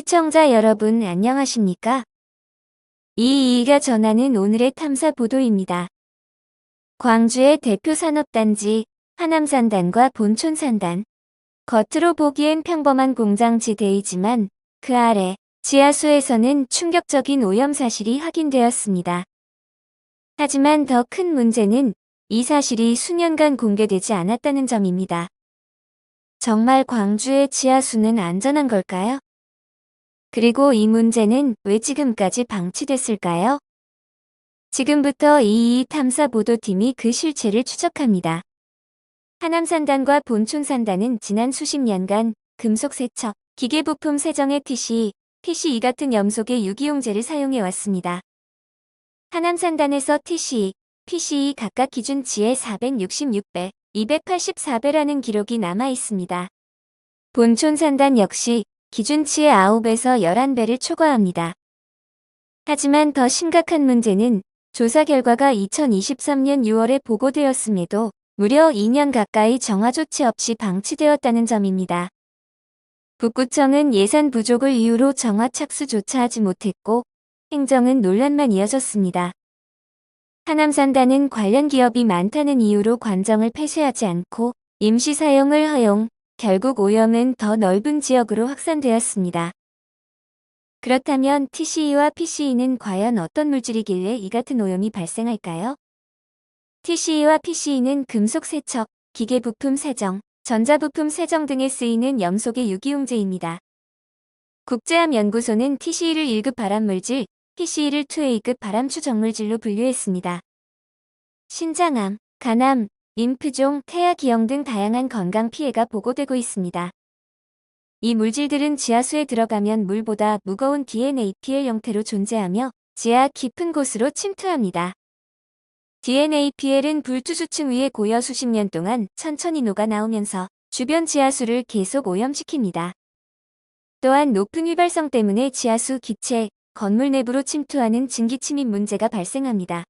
시청자 여러분 안녕하십니까? 이이가 전하는 오늘의 탐사 보도입니다. 광주의 대표 산업단지 하남산단과 본촌산단. 겉으로 보기엔 평범한 공장지대이지만 그 아래 지하수에서는 충격적인 오염 사실이 확인되었습니다. 하지만 더 큰 문제는 이 사실이 수년간 공개되지 않았다는 점입니다. 정말 광주의 지하수는 안전한 걸까요? 그리고 이 문제는 왜 지금까지 방치됐을까요? 지금부터 이이 탐사 보도팀이 그 실체를 추적합니다. 하남산단과 본촌산단은 지난 수십 년간 금속 세척, 기계부품 세정의 TC, TCE 같은 염속의 유기용제를 사용해 왔습니다. 하남산단에서 TC, PCE 각각 기준치의 466배, 284배라는 기록이 남아 있습니다. 본촌산단 역시 기준치의 9에서 11배를 초과합니다. 하지만 더 심각한 문제는 조사 결과가 2023년 6월에 보고되었음에도 무려 2년 가까이 정화 조치 없이 방치되었다는 점입니다. 북구청은 예산 부족을 이유로 정화 착수조차 하지 못했고 행정은 논란만 이어졌습니다. 하남산단은 관련 기업이 많다는 이유로 관정을 폐쇄하지 않고 임시 사용을 허용, 결국 오염은 더 넓은 지역으로 확산되었습니다. 그렇다면 TCE와 PCE는 과연 어떤 물질이길래 이 같은 오염이 발생할까요? TCE와 PCE는 금속 세척, 기계 부품 세정, 전자부품 세정 등에 쓰이는 염속의 유기용제입니다. 국제암연구소는 TCE를 1급 발암물질, PCE를 2A급 발암 추 정물질로 분류했습니다. 신장암, 간암, 림프종, 태아 기형 등 다양한 건강 피해가 보고되고 있습니다. 이 물질들은 지하수에 들어가면 물보다 무거운 DNAPL 형태로 존재하며 지하 깊은 곳으로 침투합니다. DNAPL은 불투수층 위에 고여 수십 년 동안 천천히 녹아 나오면서 주변 지하수를 계속 오염시킵니다. 또한 높은 휘발성 때문에 지하수 기체, 건물 내부로 침투하는 증기 침입 문제가 발생합니다.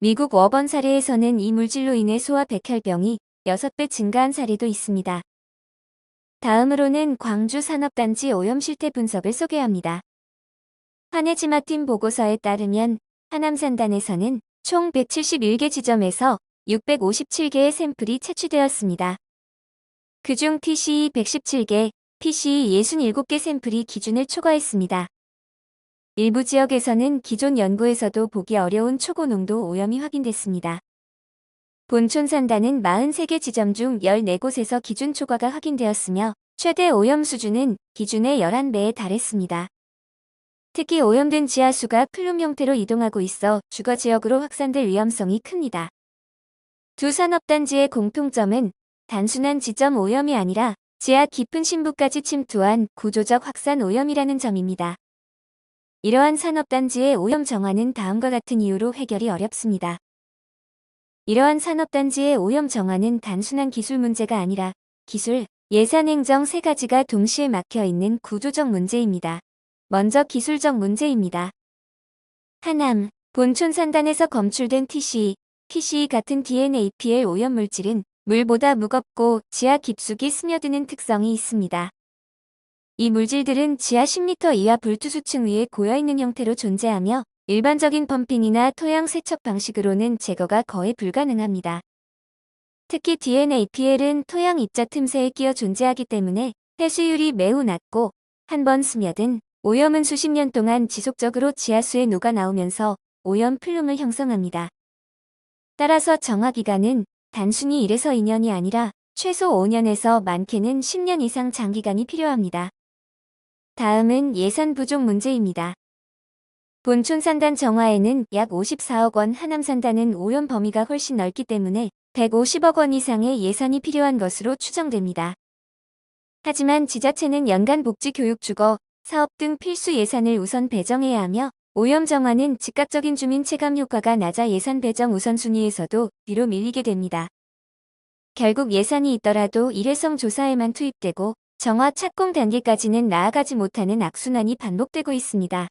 미국 워번 사례에서는 이 물질로 인해 소아 백혈병이 6배 증가한 사례도 있습니다. 다음으로는 광주 산업단지 오염 실태 분석을 소개합니다. 한해지마팀 보고서에 따르면 하남산단에서는 총 171개 지점에서 657개의 샘플이 채취되었습니다. 그중 TCE 117개, PCE 67개 샘플이 기준을 초과했습니다. 일부 지역에서는 기존 연구에서도 보기 어려운 초고농도 오염이 확인됐습니다. 본촌산단은 43개 지점 중 14곳에서 기준 초과가 확인되었으며 최대 오염 수준은 기준의 11배에 달했습니다. 특히 오염된 지하수가 플룸 형태로 이동하고 있어 주거 지역으로 확산될 위험성이 큽니다. 두 산업단지의 공통점은 단순한 지점 오염이 아니라 지하 깊은 심부까지 침투한 구조적 확산 오염이라는 점입니다. 이러한 산업단지의 오염 정화는 다음과 같은 이유로 해결이 어렵습니다. 이러한 산업단지의 오염 정화는 단순한 기술 문제가 아니라 기술, 예산 행정 세 가지가 동시에 막혀 있는 구조적 문제입니다. 먼저 기술적 문제입니다. 하남, 본촌 산단에서 검출된 TC, PCE 같은 DNAPL 오염 물질은 물보다 무겁고 지하 깊숙이 스며드는 특성이 있습니다. 이 물질들은 지하 10m 이하 불투수층 위에 고여있는 형태로 존재하며 일반적인 펌핑이나 토양 세척 방식으로는 제거가 거의 불가능합니다. 특히 DNAPL은 토양 입자 틈새에 끼어 존재하기 때문에 해수율이 매우 낮고 한 번 스며든 오염은 수십 년 동안 지속적으로 지하수에 녹아 나오면서 오염 플룸을 형성합니다. 따라서 정화 기간은 단순히 1에서 2년이 아니라 최소 5년에서 많게는 10년 이상 장기간이 필요합니다. 다음은 예산 부족 문제입니다. 본촌산단 정화에는 약 54억 원, 하남산단은 오염 범위가 훨씬 넓기 때문에 150억 원 이상의 예산이 필요한 것으로 추정됩니다. 하지만 지자체는 연간 복지 교육 주거, 사업 등 필수 예산을 우선 배정해야 하며 오염 정화는 즉각적인 주민 체감 효과가 낮아 예산 배정 우선순위에서도 뒤로 밀리게 됩니다. 결국 예산이 있더라도 일회성 조사에만 투입되고 정화 착공 단계까지는 나아가지 못하는 악순환이 반복되고 있습니다.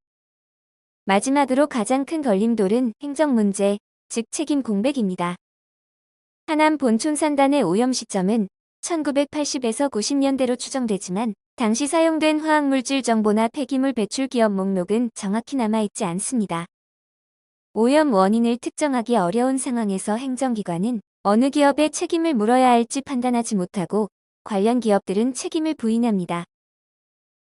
마지막으로 가장 큰 걸림돌은 행정 문제, 즉 책임 공백입니다. 하남 본촌산단의 오염 시점은 1980에서 90년대로 추정되지만 당시 사용된 화학물질 정보나 폐기물 배출 기업 목록은 정확히 남아있지 않습니다. 오염 원인을 특정하기 어려운 상황에서 행정기관은 어느 기업에 책임을 물어야 할지 판단하지 못하고 관련 기업들은 책임을 부인합니다.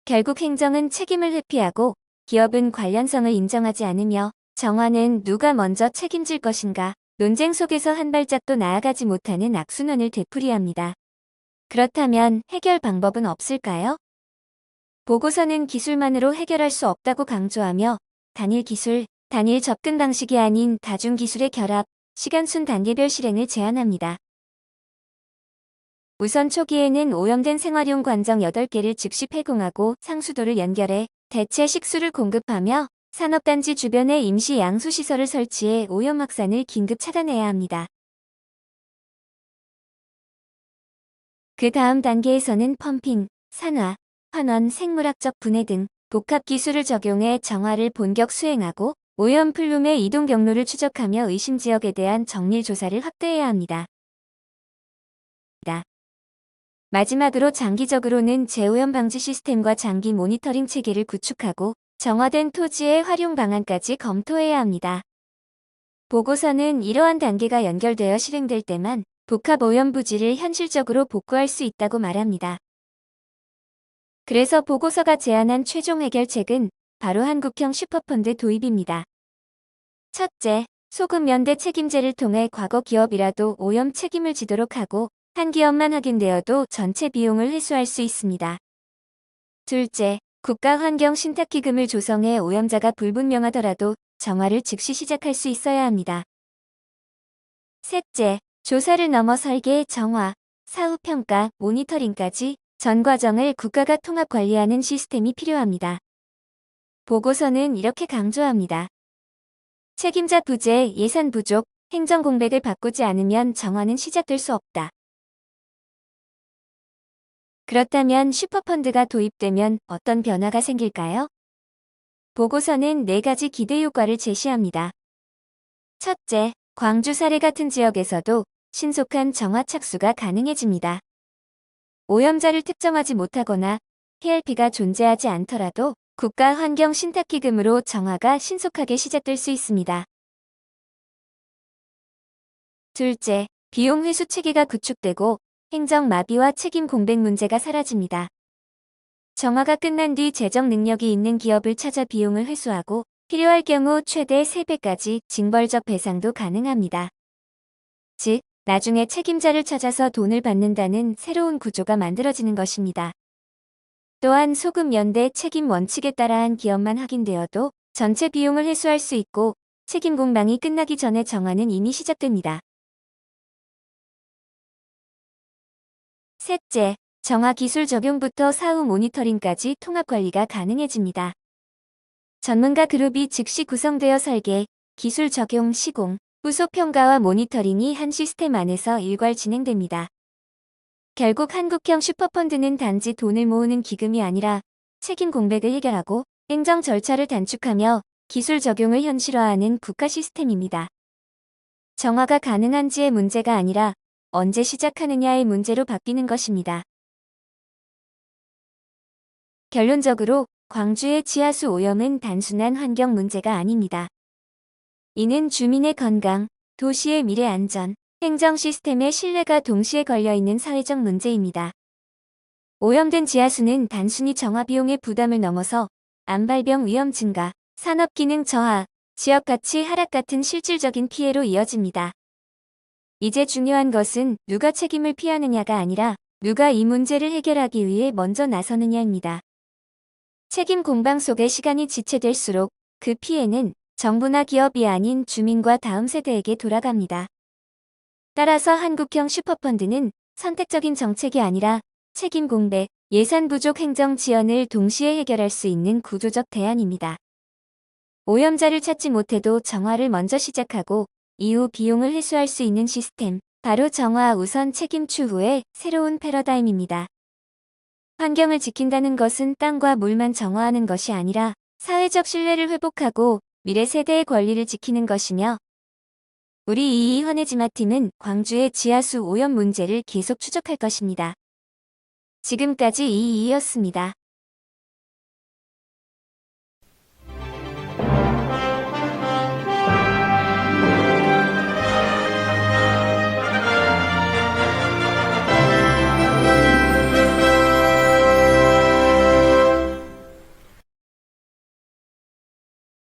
결국 행정은 책임을 회피하고 기업은 관련성을 인정하지 않으며 정화는 누가 먼저 책임질 것인가 논쟁 속에서 한 발짝도 나아가지 못하는 악순환을 되풀이합니다. 그렇다면 해결 방법은 없을까요? 보고서는 기술만으로 해결할 수 없다고 강조하며 단일 기술, 단일 접근 방식이 아닌 다중 기술의 결합, 시간순 단계별 실행을 제안합니다. 우선 초기에는 오염된 생활용 관정 8개를 즉시 폐공하고 상수도를 연결해 대체 식수를 공급하며 산업단지 주변에 임시 양수시설을 설치해 오염 확산을 긴급 차단해야 합니다. 그 다음 단계에서는 펌핑, 산화, 환원, 생물학적 분해 등 복합 기술을 적용해 정화를 본격 수행하고 오염 플룸의 이동 경로를 추적하며 의심 지역에 대한 정밀 조사를 확대해야 합니다. 마지막으로 장기적으로는 재오염 방지 시스템과 장기 모니터링 체계를 구축하고 정화된 토지의 활용 방안까지 검토해야 합니다. 보고서는 이러한 단계가 연결되어 실행될 때만 복합 오염 부지를 현실적으로 복구할 수 있다고 말합니다. 그래서 보고서가 제안한 최종 해결책은 바로 한국형 슈퍼펀드 도입입니다. 첫째, 소금 연대 책임제를 통해 과거 기업이라도 오염 책임을 지도록 하고 한 기업만 확인되어도 전체 비용을 회수할 수 있습니다. 둘째, 국가환경신탁기금을 조성해 오염자가 불분명하더라도 정화를 즉시 시작할 수 있어야 합니다. 셋째, 조사를 넘어 설계, 정화, 사후평가, 모니터링까지 전 과정을 국가가 통합 관리하는 시스템이 필요합니다. 보고서는 이렇게 강조합니다. 책임자 부재, 예산 부족, 행정 공백을 바꾸지 않으면 정화는 시작될 수 없다. 그렇다면 슈퍼펀드가 도입되면 어떤 변화가 생길까요? 보고서는 네 가지 기대 효과를 제시합니다. 첫째, 광주 사례 같은 지역에서도 신속한 정화 착수가 가능해집니다. 오염자를 특정하지 못하거나 PRP가 존재하지 않더라도 국가 환경 신탁기금으로 정화가 신속하게 시작될 수 있습니다. 둘째, 비용 회수 체계가 구축되고 행정 마비와 책임 공백 문제가 사라집니다. 정화가 끝난 뒤 재정 능력이 있는 기업을 찾아 비용을 회수하고 필요할 경우 최대 3배까지 징벌적 배상도 가능합니다. 즉, 나중에 책임자를 찾아서 돈을 받는다는 새로운 구조가 만들어지는 것입니다. 또한 소금 연대 책임 원칙에 따라 한 기업만 확인되어도 전체 비용을 회수할 수 있고 책임 공방이 끝나기 전에 정화는 이미 시작됩니다. 셋째, 정화 기술 적용부터 사후 모니터링까지 통합 관리가 가능해집니다. 전문가 그룹이 즉시 구성되어 설계, 기술 적용 시공, 후속 평가와 모니터링이 한 시스템 안에서 일괄 진행됩니다. 결국 한국형 슈퍼펀드는 단지 돈을 모으는 기금이 아니라 책임 공백을 해결하고 행정 절차를 단축하며 기술 적용을 현실화하는 국가 시스템입니다. 정화가 가능한지의 문제가 아니라 언제 시작하느냐의 문제로 바뀌는 것입니다. 결론적으로 광주의 지하수 오염은 단순한 환경 문제가 아닙니다. 이는 주민의 건강, 도시의 미래 안전, 행정 시스템의 신뢰가 동시에 걸려있는 사회적 문제입니다. 오염된 지하수는 단순히 정화 비용의 부담을 넘어서 암발병 위험 증가, 산업 기능 저하, 지역 가치 하락 같은 실질적인 피해로 이어집니다. 이제 중요한 것은 누가 책임을 피하느냐가 아니라 누가 이 문제를 해결하기 위해 먼저 나서느냐입니다. 책임 공방 속에 시간이 지체될수록 그 피해는 정부나 기업이 아닌 주민과 다음 세대에게 돌아갑니다. 따라서 한국형 슈퍼펀드는 선택적인 정책이 아니라 책임 공백, 예산 부족 행정 지연을 동시에 해결할 수 있는 구조적 대안입니다. 오염자를 찾지 못해도 정화를 먼저 시작하고 이후 비용을 회수할 수 있는 시스템, 바로 정화 우선 책임 추후의 새로운 패러다임입니다. 환경을 지킨다는 것은 땅과 물만 정화하는 것이 아니라 사회적 신뢰를 회복하고 미래 세대의 권리를 지키는 것이며 우리 이이 헌해지마팀은 광주의 지하수 오염 문제를 계속 추적할 것입니다. 지금까지 이이였습니다.